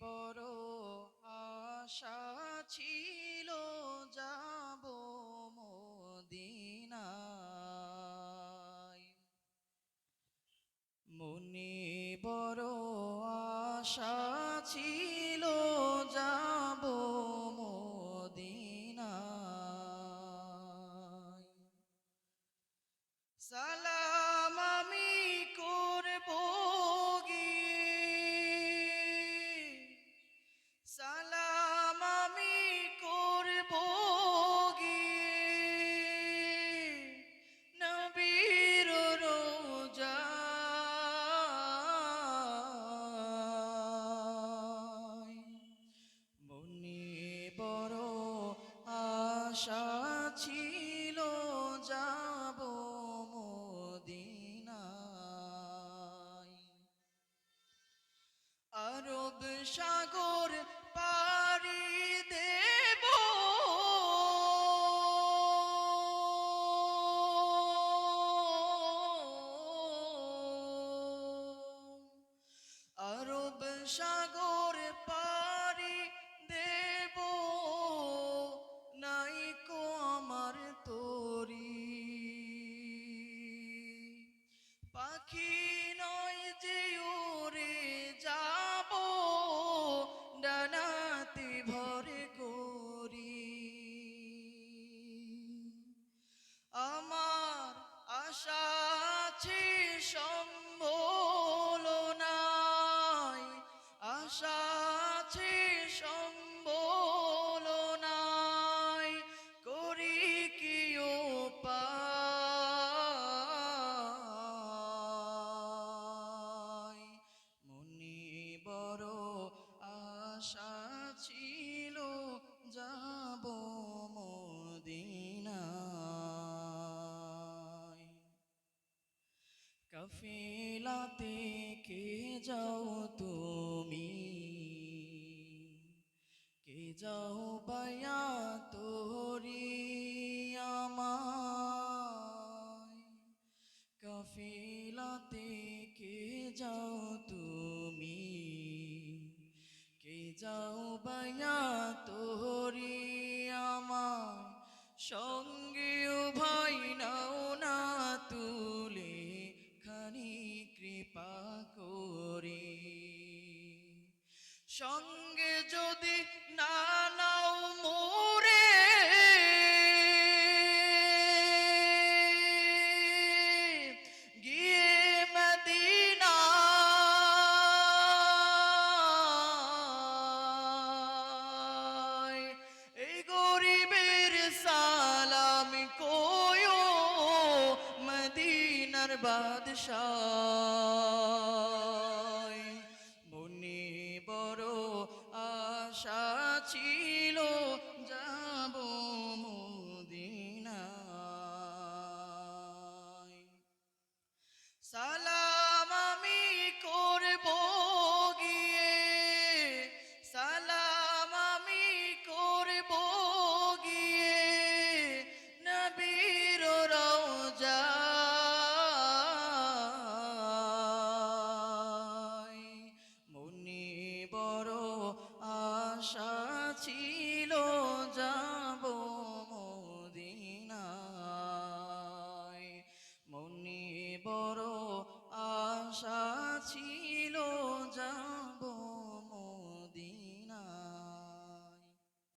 বড় আশা ছিল যাব মদিনায়। মনে বড় আশা ছিল আশা ছিল যাব মদিনায়। আরব সাগর পাড়ি দেব। আরব সাগর পাড়ি পাখি নয় যে উড়ে যাব, ডানাতে ভরে করি। আমার আশা আছে সম্বল নাই, আশা আছে সম্বল আশা ছিল, যাব মদিনায়। কফিলাতে কে যাও তুমি? কে যাও বায়া তোরি আমায়? কফিলাতে কে যাও যাও বায়া তোরি আমার সঙ্গে ভাই মদিনার বাদশাহ। মনে বড় আশা ছিল